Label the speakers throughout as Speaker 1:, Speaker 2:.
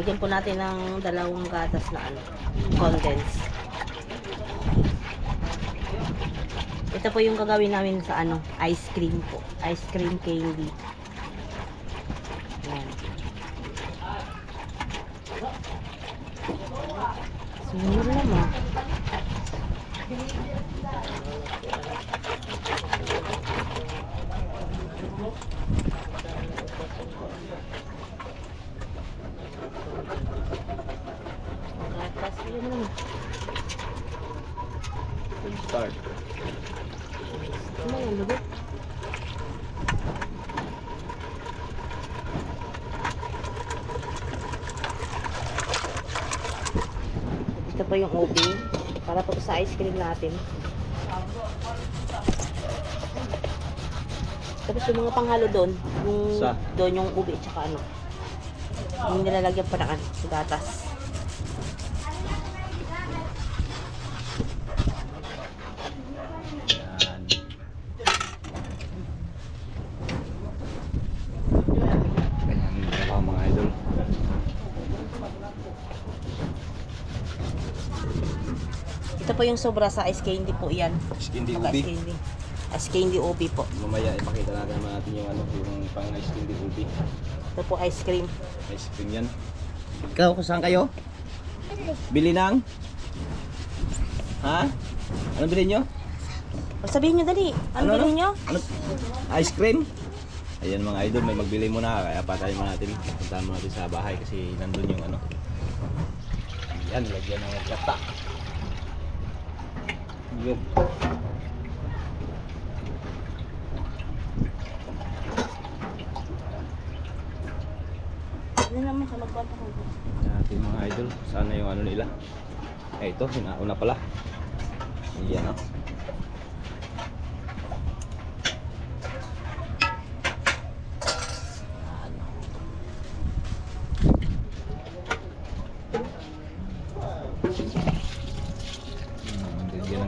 Speaker 1: Lagyan po natin ng dalawang gatas na ano, condense. Ito po yung gagawin namin sa ano, ice cream po. Ice cream candy. Yan. Sumur naman. Gatas yun naman.
Speaker 2: Start.
Speaker 1: Ano yung lubot? Ito po yung OB. Para po sa ice cream natin. Tapos yung mga panghalo doon, yung
Speaker 2: Sa?
Speaker 1: doon yung ubi tsaka ano. Yung nilalagyan pa ng ano, gatas.
Speaker 2: Yan. Ganyan trabaho mga idol.
Speaker 1: Ito po yung sobra sa ice candy po yan.
Speaker 2: Hindi
Speaker 1: Pag
Speaker 2: ubi.
Speaker 1: ice candy. Ice candy OB po.
Speaker 2: Mamaya ipakita natin naman natin yung ano, yung pang ice cream di ubi.
Speaker 1: Ito po ice cream.
Speaker 2: Ice cream yan. Ikaw, kung saan kayo? Bili ng? Ha? Ano bilhin nyo?
Speaker 1: O, sabihin nyo dali. Ano,
Speaker 2: Ano, ano?
Speaker 1: bilhin nyo?
Speaker 2: Ano? Ice cream? Ayan mga idol, may magbili muna kaya patayin mo natin. Puntahan mo natin sa bahay kasi nandun yung ano. Yan, lagyan ng gata. Yun.
Speaker 1: Ano naman siya magkwento ko.
Speaker 2: natin mga idol sana yung ano nila eh ito sinauna pala yan o Hmm,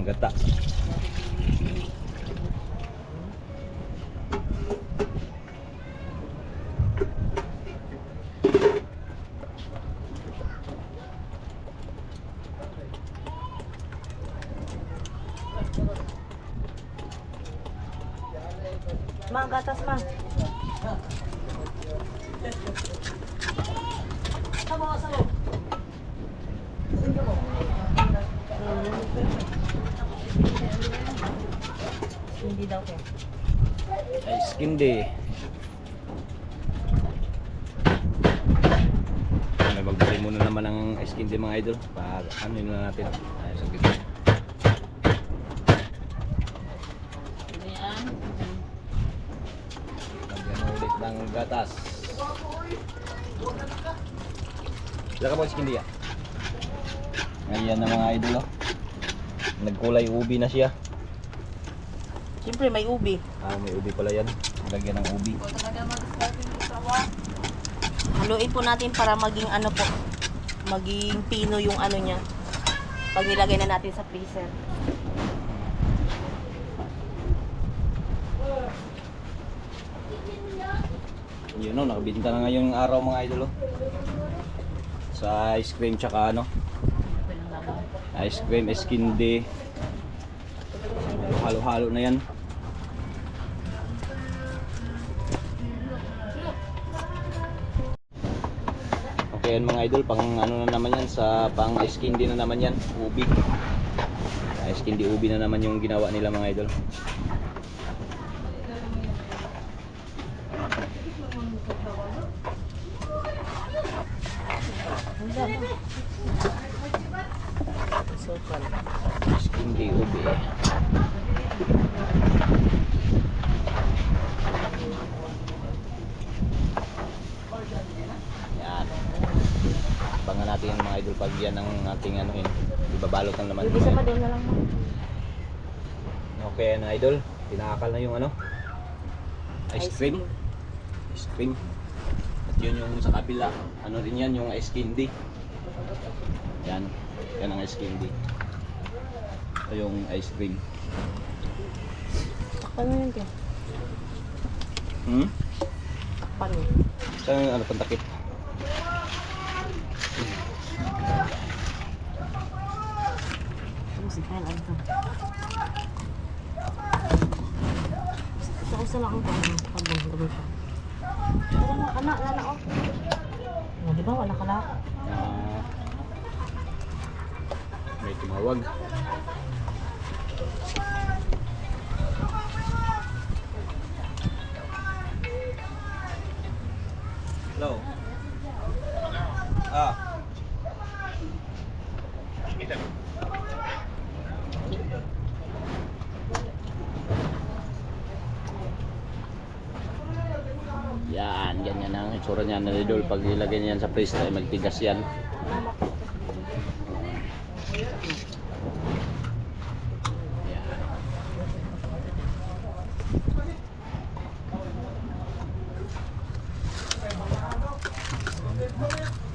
Speaker 2: yan ang gata
Speaker 1: Mga gatas ma. Hindi daw ko.
Speaker 2: May magbili muna naman ng ice candy mga idol para ano yun na natin ayos ang
Speaker 1: Ayan.
Speaker 2: Lagyan ulit ng gatas. Sila ka po si Kindia. Ngayon na mga idol oh. Nagkulay ubi na siya.
Speaker 1: Siyempre may ubi.
Speaker 2: Ah, may ubi pala yan. Lagyan ng ubi.
Speaker 1: Haluin po natin para maging ano po. Maging pino yung ano niya. Pag nilagay na natin sa freezer.
Speaker 2: Yun oh, nakabinta na ngayong araw mga idol oh. Sa ice cream tsaka ano. Ice cream, candy. Halo-halo na yan. Okay yan mga idol, pang ano na naman yan, sa pang ice candy na naman yan, ubi. Ice candy ubi na naman yung ginawa nila mga idol.
Speaker 1: So, fun.
Speaker 2: Ice candy ubi. Yan. Abangan natin yung mga idol pag yan ang ating ano yun. Ibabalot ng laman.
Speaker 1: Yung isa pa doon na lang mo.
Speaker 2: Okay na idol. Tinakal na yung ano. Ice cream. Ice cream. At yun yung sa kabila. Ano rin yan yung ice candy. Yan. Yan ang ice candy. Ito yung ice cream.
Speaker 1: Takpan mo yun.
Speaker 2: Hmm?
Speaker 1: Takpan mo.
Speaker 2: Saan ano pantakip?
Speaker 1: si Kyle Anto. Sa usa lang ang tanong. Pagod, pagod pa. Pero na, anak, anak, oh. Oh, di ba, wala ka lang?
Speaker 2: Ah, may tumawag. Hello. Ah. Yan, ganyan idol. Pag ilagay niyan sa freeze ay magtigas yan. Yan.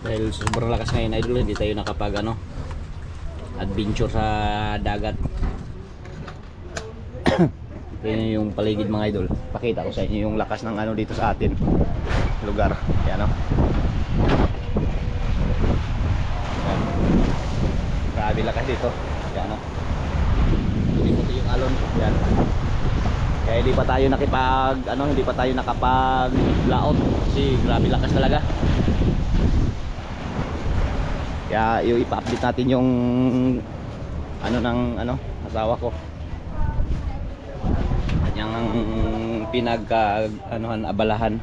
Speaker 2: Dahil sobrang lakas ngayon idol, hindi tayo nakapag ano, adventure sa dagat. Kaya yung paligid mga idol. Pakita ko sa inyo yung lakas ng ano dito sa atin. Lugar. Yan o. Grabe lakas dito. Yan o. Puti-puti yung alon. Yan. Kaya hindi pa tayo nakipag ano, hindi pa tayo nakapag laot kasi grabe lakas talaga. Kaya yung ipa-update natin yung ano ng ano, asawa ko kanyang pinagka anuhan abalahan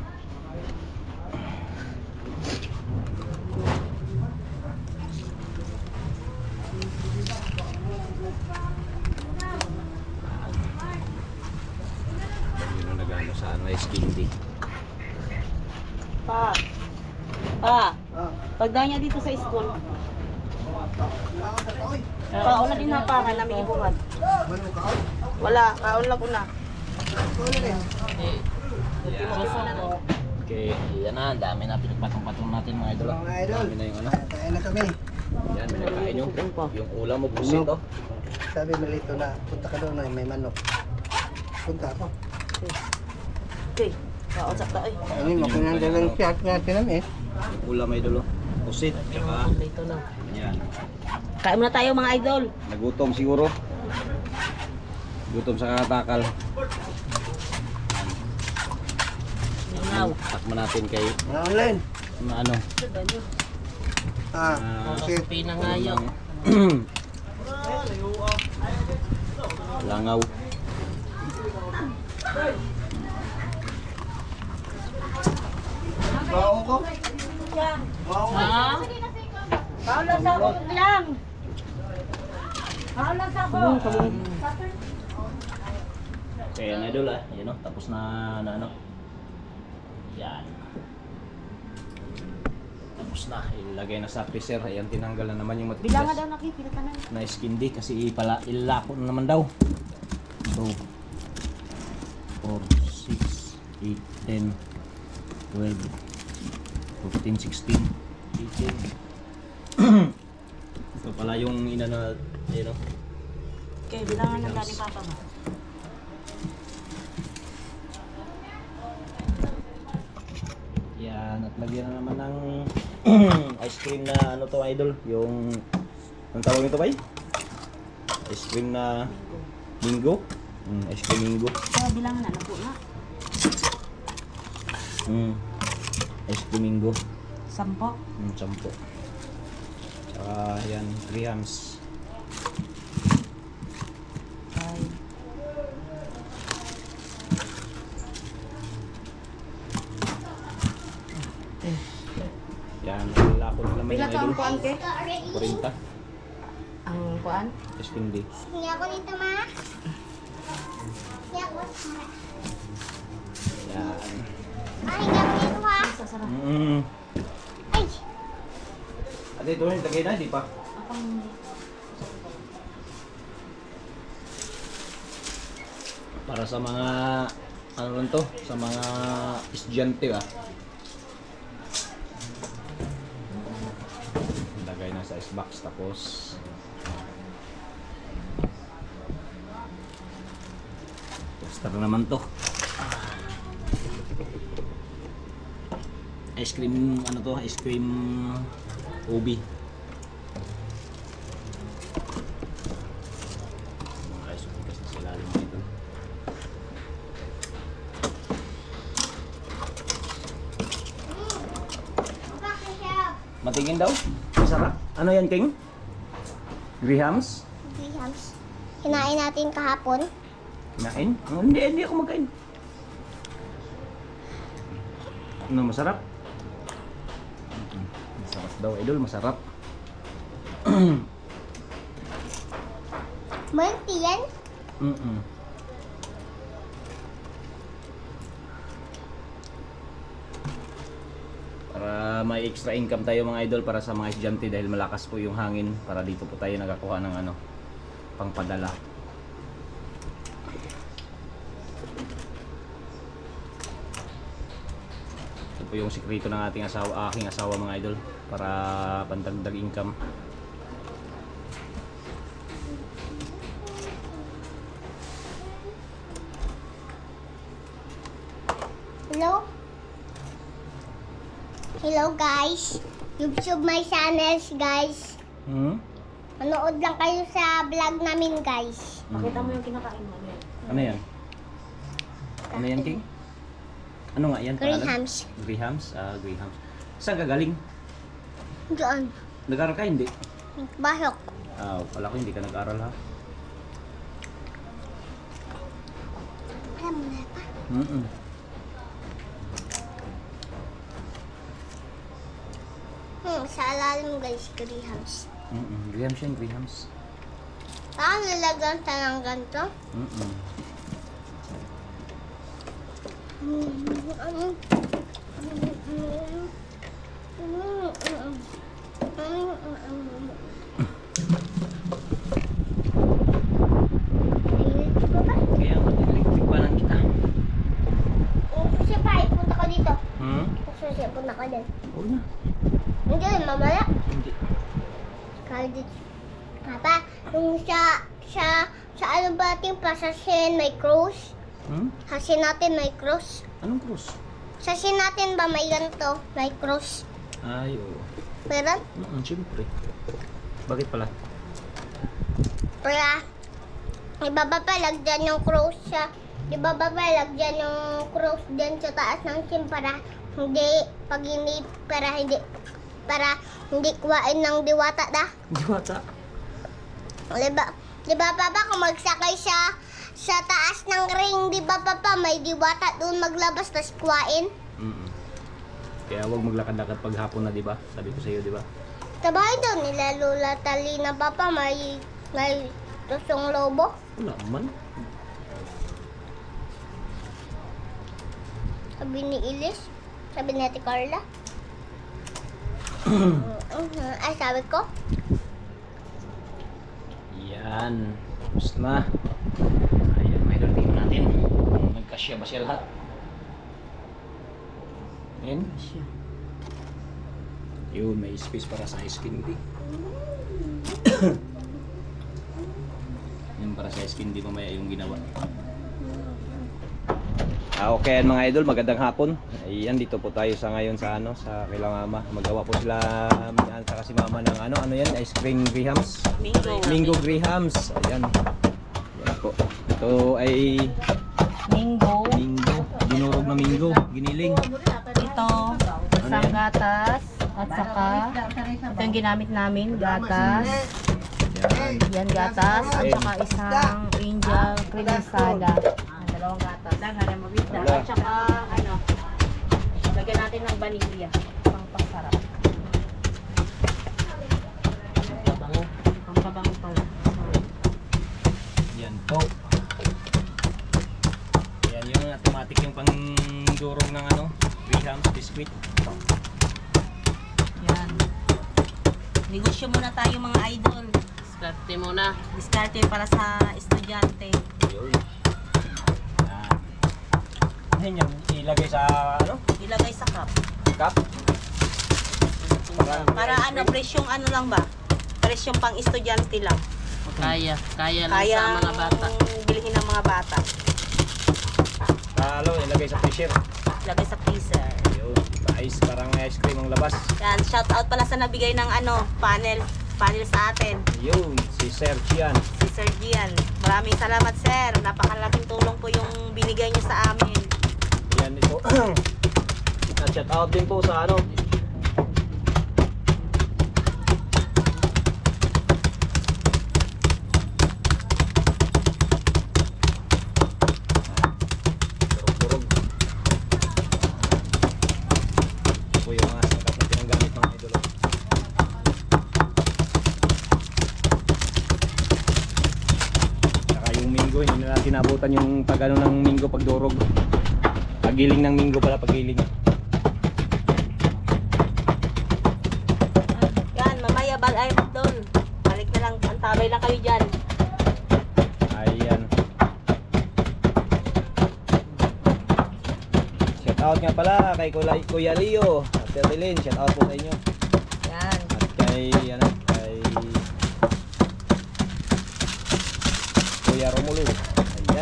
Speaker 2: ano Eskindi
Speaker 1: Pa. Pa. Pagdaw niya dito sa school. Kaon na din na pa nga namin ibungad. Wala, kaon lang ko na.
Speaker 2: okay yan na ang dami na pinagpatong-patong natin mga idol
Speaker 3: Mga idol.
Speaker 2: dami na yung ano
Speaker 3: Kaya na kami.
Speaker 2: yan may nagkain yung, yung ulam mo busit oh
Speaker 3: Sabi malito na, punta ka doon na may manok. Punta ako.
Speaker 1: Okay. Kaon sakta ay.
Speaker 3: Ano yung makinanda lang siya at natin namin.
Speaker 2: yung ulam idol oh busit tsaka
Speaker 1: Dito na.
Speaker 2: yan
Speaker 1: Kain muna tayo mga idol.
Speaker 2: Nagutom siguro. Gutom sa kakatakal.
Speaker 1: Linaw.
Speaker 2: Takma natin kay
Speaker 3: online.
Speaker 2: na ano.
Speaker 3: Ah,
Speaker 2: Ah,
Speaker 3: kasi
Speaker 1: Pinangayaw.
Speaker 2: Langaw.
Speaker 3: Ko.
Speaker 1: Ha? Kaon sa ako lang. Kaon sa ako.
Speaker 2: Kaya nga idol ah. Yan o. Tapos na, na ano. Yan. Tapos na. Ilagay na sa freezer. Ayan tinanggal na naman yung matigas.
Speaker 1: Bilangan daw nakikita na.
Speaker 2: na skindi kasi pala ilako na naman daw. So 4 6 8 10 12 14 16 18 So pala yung inano you know,
Speaker 1: Okay, bilangan na dali papa mo.
Speaker 2: yan at lagyan na naman ng ice cream na ano to idol? Yung ang tawag nito ba ice cream na mingo mm, ice cream mingo
Speaker 1: So, bilangan na lang po na.
Speaker 2: mm, ice cream mingo
Speaker 1: Sampo.
Speaker 2: Mm, sampo. Tsaka yan, grams.
Speaker 1: Ay.
Speaker 2: Yan, wala ko na naman
Speaker 1: Pila
Speaker 2: yung
Speaker 1: to ang kuan ke?
Speaker 2: 40.
Speaker 1: Ang kuan?
Speaker 2: Espindi.
Speaker 4: Hindi ako dito, ma. Hindi ako.
Speaker 1: Sasarap.
Speaker 2: Mm.
Speaker 4: Ay,
Speaker 2: Ate, ito yung lagay na, di pa?
Speaker 1: Akong
Speaker 2: Para sa mga, ano lang to, sa mga estudyante ba? Lagay na sa icebox tapos Extra naman to ice cream ano to ice cream ubi Matigin daw? Masarap? Ano yan, King? Grahams?
Speaker 4: Grahams. Kinain natin kahapon.
Speaker 2: Kinain? Hindi, hindi ako magkain. Ano, masarap? Mm, daw, idol. Masarap.
Speaker 4: Multi yan.
Speaker 2: Mm-mm. Para may extra income tayo mga idol para sa mga estudyante dahil malakas po yung hangin para dito po tayo nagakuha ng ano pangpadala. Po yung sikreto ng ating asawa, aking asawa mga idol para pandagdag income.
Speaker 4: Hello? Hello guys. YouTube my channels guys.
Speaker 2: Hmm?
Speaker 4: Manood lang kayo sa vlog namin guys.
Speaker 1: Pakita mo yung kinakain mo. Ano yan?
Speaker 2: Ano yan? Ano yan, King? Ano nga yan? pangalan?
Speaker 4: Grahams.
Speaker 2: Grahams? Ah, Grahams. Saan ka galing?
Speaker 4: Diyan.
Speaker 2: Nag-aral ka hindi?
Speaker 4: Basok.
Speaker 2: Ah, wala ko hindi ka nag-aral ha.
Speaker 4: Alam mo na pa.
Speaker 2: Mm
Speaker 4: Hmm, sa alalim guys, Grahams.
Speaker 2: Mm Grahams yan, Grahams.
Speaker 4: Saan nilagyan sa ng ganito?
Speaker 2: Mm Kaya
Speaker 4: Papa, yung sa, sa, sa ano ba ating pasasin may cross? Hasin natin may cross.
Speaker 2: Anong cross?
Speaker 4: Sasin natin ba may ganito? May cross.
Speaker 2: Ay, oo.
Speaker 4: Meron?
Speaker 2: Mm siyempre. Bakit pala?
Speaker 4: Kaya, ibababalag dyan yung cross sa, ibababalag dyan yung cross dyan sa taas ng sim para hindi, pag hindi, para hindi, para hindi kuwain ng diwata da.
Speaker 2: Diwata.
Speaker 4: Di ba, di ba papa, kung magsakay siya sa taas ng ring, di ba papa, may diwata doon maglabas, tas kuwain.
Speaker 2: Mm Kaya huwag maglakad-lakad pag hapon na, di ba? Sabi ko sa iyo, di ba?
Speaker 4: Sabay doon, nila Lola Talina papa, may, may tusong lobo.
Speaker 2: Wala man.
Speaker 4: Sabi ni Ilis, sabi ni Ate Carla. Ay, sabi ko,
Speaker 2: Yan. Tapos na. Ayan, may tingnan natin. Nagkasya ba siya lahat? Ayan. Yun, may space para sa ice candy. Yun para sa ice candy mamaya yung ginawa. Ah, okay yan mga idol, magandang hapon. Ayan, dito po tayo sa ngayon sa ano, sa kila mama. Magawa po sila, um, saka si mama ng ano, ano yan, ice cream grahams.
Speaker 1: Mingo.
Speaker 2: Mingo grahams. Ayan. Ayan po. Ito ay
Speaker 1: Mingo.
Speaker 2: mingo. Dinurog na mingo. Giniling.
Speaker 1: Ito, isang gatas. At saka, ito yung ginamit namin, gatas.
Speaker 2: Yan.
Speaker 1: Yan, gatas. At saka isang angel cream masala. Ah, dalawang gatas. Bita.
Speaker 2: Wala.
Speaker 1: At saka, ano, lagyan natin ng vanilya. Pang pasarap. Pampabango. Pampabango pala.
Speaker 2: Yan po. Yan yung automatic yung pangdurog ng ano, grahams biscuit.
Speaker 1: Yan. Negosyo muna tayo mga idol.
Speaker 5: Diskarte muna.
Speaker 1: Diskarte para sa estudyante.
Speaker 2: Yun. Yan. Yan yung ilagay sa ano,
Speaker 1: Ilagay sa cup.
Speaker 2: cup. Para,
Speaker 1: Para ano, presyong ano lang ba? Presyong pang estudyante lang.
Speaker 5: Kaya. Kaya lang
Speaker 1: Kaya
Speaker 5: sa mga bata.
Speaker 1: bilhin ng mga bata.
Speaker 2: Talo, ilagay sa freezer.
Speaker 1: Ilagay sa freezer.
Speaker 2: Yun. Ice, parang ice cream ang labas.
Speaker 1: Yan, shout out pala sa nabigay ng ano, panel. Panel sa atin.
Speaker 2: Yun, si Sir Chian.
Speaker 1: Si Sir Gian. Maraming salamat, sir. Napakalaking tulong po yung binigay niyo sa amin.
Speaker 2: Yan ito. At shout out din po sa ano, sinabutan yung pag ano ng minggo pagdurog. Pagiling ng minggo pala pagiling.
Speaker 1: Yan, mamaya bal ay doon. Balik na lang, antabay lang kayo dyan.
Speaker 2: Ayan. Shout out nga pala kay Kuya, Kuya Leo at Terlin. Shout out po sa inyo.
Speaker 1: Yan.
Speaker 2: At kay ano, kay Kuya Romulo.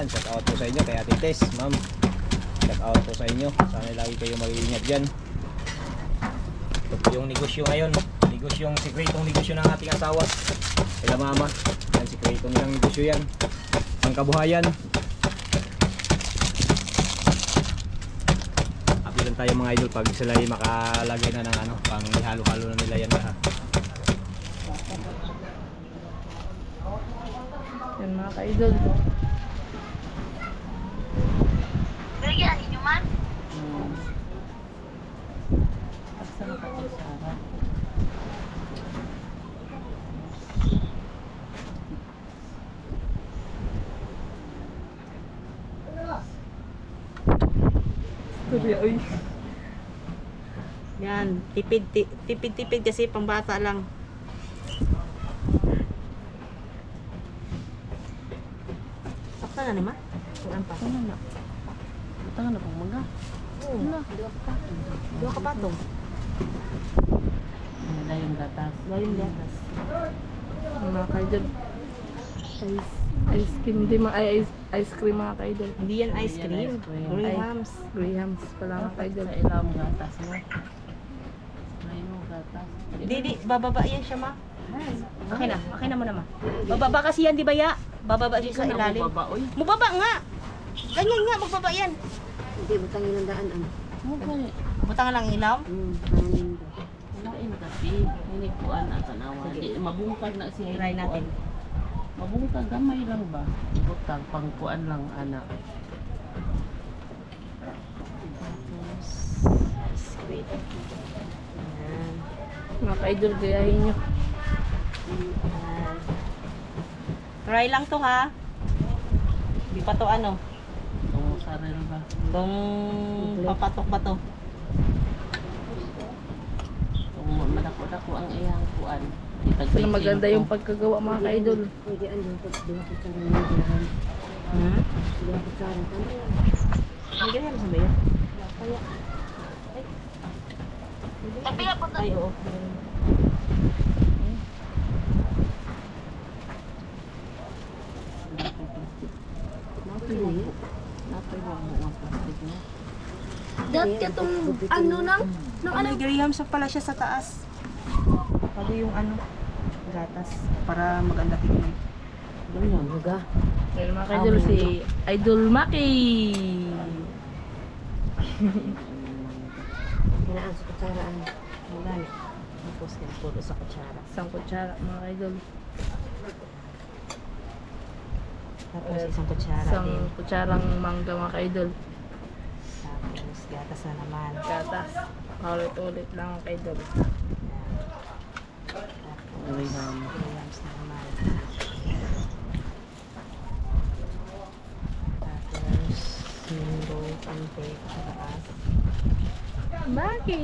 Speaker 2: Ayan, shout out po sa inyo kay Ate Tess, ma'am. Shout out po sa inyo. Sana lagi kayo mag-iingat diyan. Ito po yung negosyo ngayon. Negosyong sikretong negosyo ng ating asawa. Kaya mama. Yan, sikreto nilang negosyo yan. Ang kabuhayan. Happy lang tayo mga idol pag sila ay makalagay na ng ano, pang halo-halo na nila yan lahat.
Speaker 6: Yan mga ka-idol. Uy.
Speaker 1: Yan, tipid, ti- tipid, tipid kasi pambata lang. Sakta na ni ma? Kuan pa.
Speaker 5: Ano na? Butang na pang mga.
Speaker 1: Oo. Dua ka patong.
Speaker 5: Ano na yung gatas?
Speaker 1: Lalim gatas.
Speaker 6: Mga ka-idol. Ice, ice cream. Hindi mga ay, ice, ice cream mga ka-idol.
Speaker 1: Hindi yan ice
Speaker 5: Hindi yan
Speaker 1: cream.
Speaker 5: ice cream.
Speaker 1: Grahams.
Speaker 6: Grahams pala mga ka-idol.
Speaker 5: Sa ilam gatas mo. May mo gatas.
Speaker 1: Di, di, bababa yan siya ma. Okay na, okay na mo na ma. Bababa kasi yan, di ba ya? Bababa siya sa ilalim.
Speaker 5: Baba, oy.
Speaker 1: Mababa nga. Ganyan nga, magbaba yan.
Speaker 5: Mo gani.
Speaker 1: Butang lang ilaw.
Speaker 5: Lain kasi. Hindi kuan na tanawa. Di mabungkag na siya.
Speaker 1: Try natin.
Speaker 5: Mabungkag gamay lang ba? Butang pangkuan lang anak.
Speaker 1: Ice cream. Yan.
Speaker 6: Mga ka-idol, gayahin nyo.
Speaker 1: Try lang to ha. Di pa to ano.
Speaker 5: Kung saril ba?
Speaker 1: Kung papatok ba to.
Speaker 5: Kung madako-dako ang iyang kuan.
Speaker 6: Sana maganda yung pagkagawa mga ka-idol.
Speaker 1: Hmm? Ay, ganyan sa ba yan? Ay, oo.
Speaker 5: Napay mo ang plastic mo.
Speaker 4: Dati itong ano nang, nang
Speaker 1: Ano, Graham sa pala siya sa taas. Pwede yung ano, gatas. Para maganda tingnan.
Speaker 5: Ganyan, huga.
Speaker 6: Yan mga ka-idol, si Idol Maki.
Speaker 1: Kinaan sa kutsaraan. Wala na. Tapos kinapuro sa kutsara.
Speaker 6: Isang kutsara mga ka-idol.
Speaker 1: Tapos isang kutsara
Speaker 6: Isang
Speaker 1: din.
Speaker 6: kutsarang mangga mga ka-idol.
Speaker 1: Tapos gatas na naman.
Speaker 6: Gatas. Paulit-ulit lang mga ka-idol.
Speaker 1: Na naman. Tapos mango, pante, sa taas.
Speaker 6: Maki!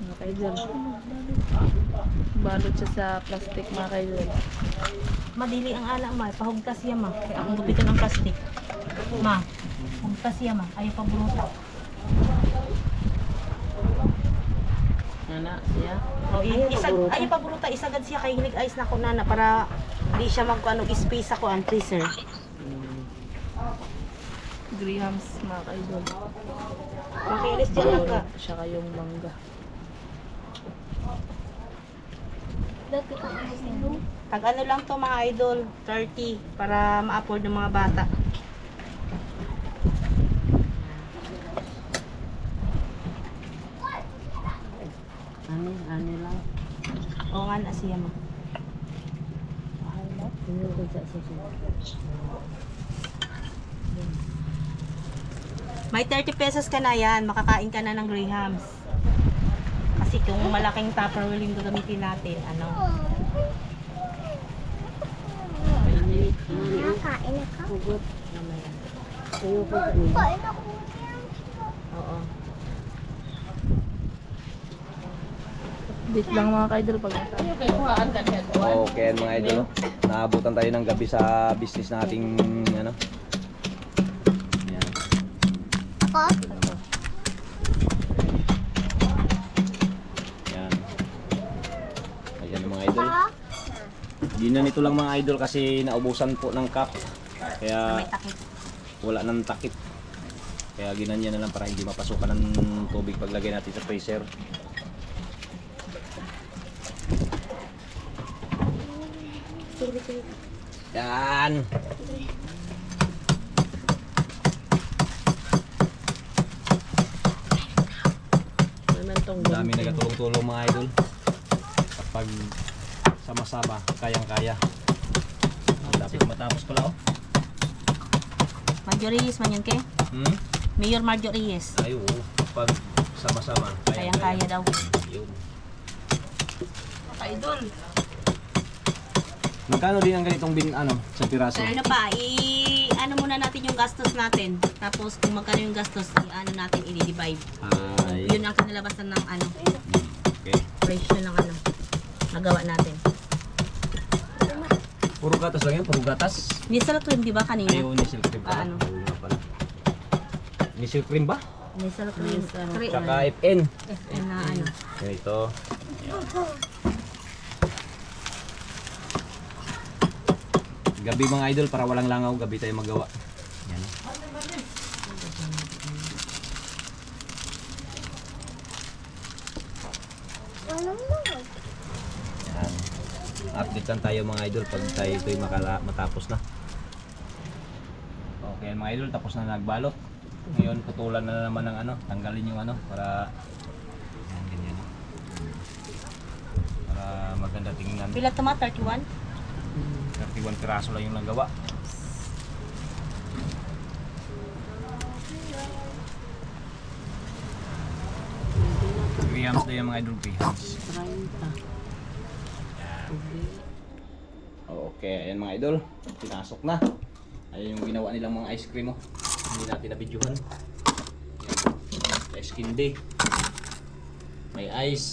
Speaker 6: Mga ka-idol. Balot siya sa plastic mga ka-idol.
Speaker 1: Madili ang ala ma, pahugtas siya ma. Kaya akong gupitan ng plastic. Ma, siya ma. Ayaw pa bruta.
Speaker 5: Nana, siya.
Speaker 1: O, i- isa, ayaw pa bruta. Isagad siya kay hilig ice na ko nana para di siya mag ano, space ako ang freezer.
Speaker 6: Grahams mga ka-idol.
Speaker 1: Makinis dyan lang ka.
Speaker 6: Siya kayong mangga.
Speaker 4: Dati ko ano.
Speaker 1: Tag ano lang to mga idol, 30 para ma-afford ng mga bata. O nga na siya ma. May 30 pesos ka na yan, makakain ka na ng Grahams. Kasi Itong malaking tupperware yung gagamitin natin. Ano?
Speaker 4: Nakakain ako. Kain ako.
Speaker 1: Oo.
Speaker 6: Date lang mga ka-idol pag?
Speaker 2: Okay, mga idol. no? Naabutan tayo ng gabi sa business nating ano. Yan.
Speaker 4: Ako?
Speaker 2: Yan. Ayan mga idol.
Speaker 4: Ako?
Speaker 2: Di na nito lang mga idol kasi naubusan po ng cup. Kaya wala nang takip. Kaya ginanya na lang para hindi mapasukan ng tubig paglagay natin sa freezer. Yan.
Speaker 1: Naman tong
Speaker 2: Ang dami nagatulong-tulong mga idol. Kapag sama-sama, kayang-kaya. Ang dapat matapos pala oh.
Speaker 1: Marjorie's man yun, ke?
Speaker 2: Hmm?
Speaker 1: Mayor Marjorie's.
Speaker 2: Ay, oo. Pag sama-sama,
Speaker 1: Kayang-kaya daw.
Speaker 2: Yun.
Speaker 5: Idol.
Speaker 2: Magkano din ang ganitong bin, ano, sa piraso?
Speaker 1: Ano pa, i ano muna natin yung gastos natin. Tapos kung magkano yung gastos, i-ano natin, i-divide.
Speaker 2: Ay,
Speaker 1: Yun ang kinalabasan ng ano,
Speaker 2: okay.
Speaker 1: presyo ng ano, nagawa natin.
Speaker 2: Puro gatas lang yan, puro gatas.
Speaker 1: Nisal cream, di ba kanina?
Speaker 2: Ayaw, nisil cream pala.
Speaker 1: Ah, ano?
Speaker 2: Oo nga pala. Nisil cream ba?
Speaker 1: Nisal cream. Cream.
Speaker 2: Tsaka FN.
Speaker 1: FN na ano.
Speaker 2: Ganito. Gabi mga idol, para walang langaw, gabi tayo magawa. Yan. Yan. Update lang tayo mga idol pag tayo ito'y matapos na. Okay mga idol, tapos na nagbalot. Ngayon putulan na naman ng ano, tanggalin yung ano para yan ganyan. Para maganda tingnan.
Speaker 1: Pila tama? 31?
Speaker 2: 31 piraso lang yung nagawa. Grahams na yung mga idol grahams.
Speaker 5: 30.
Speaker 2: Okay, ayan mga idol. Pinasok na. Ayan yung ginawa nilang mga ice cream. Oh. Hindi natin nabidyohan. Ice candy. May ice.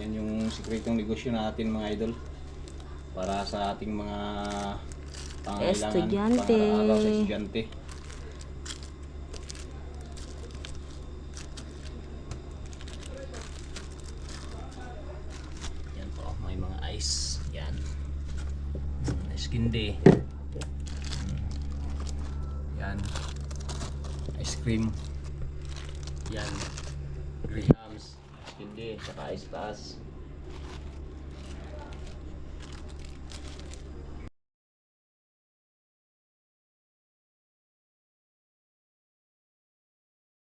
Speaker 2: Yan yung sikretong negosyo natin mga idol. Para sa ating mga pangangailangan
Speaker 1: Estudyante.
Speaker 2: pang-araw-araw sa estudyante.